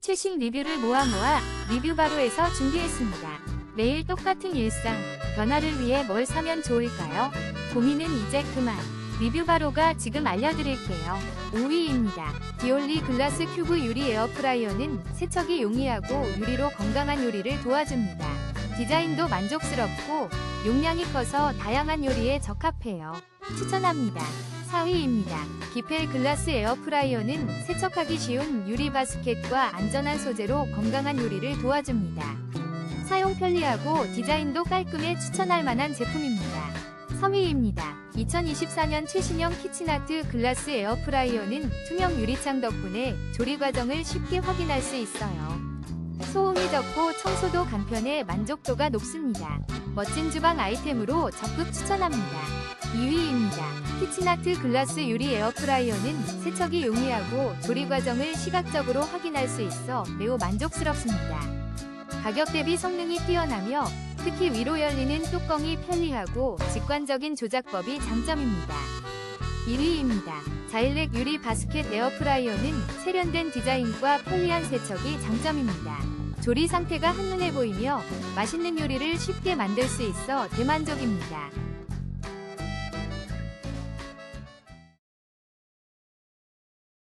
최신 리뷰를 모아 모아 리뷰 바로에서 준비했습니다. 매일 똑같은 일상, 변화를 위해 뭘 사면 좋을까요? 고민은 이제 그만. 리뷰 바로가 지금 알려드릴게요. 5위입니다. 디올리 글라스 큐브 유리 에어프라이어는 세척이 용이하고 유리로 건강한 요리를 도와줍니다. 디자인도 만족스럽고 용량이 커서 다양한 요리에 적합해요. 추천합니다. 4위입니다. 기펠 글라스 에어프라이어는 세척하기 쉬운 유리 바스켓과 안전한 소재로 건강한 요리를 도와줍니다. 사용 편리하고 디자인도 깔끔해 추천할 만한 제품입니다. 3위입니다. 2024년 최신형 키친아트 글라스 에어프라이어는 투명 유리창 덕분에 조리 과정을 쉽게 확인할 수 있어요. 소음이 적고 청소도 간편해 만족도가 높습니다. 멋진 주방 아이템으로 적극 추천합니다. 2위입니다. 키친아트 글라스 유리 에어프라이어는 세척이 용이하고 조리 과정을 시각적으로 확인할 수 있어 매우 만족스럽습니다. 가격 대비 성능이 뛰어나며 특히 위로 열리는 뚜껑이 편리하고 직관적인 조작법이 장점입니다. 1위입니다. 자일렉 유리 바스켓 에어프라이어는 세련된 디자인과 편리한 세척이 장점입니다. 조리 상태가 한눈에 보이며 맛있는 요리를 쉽게 만들 수 있어 대만족입니다.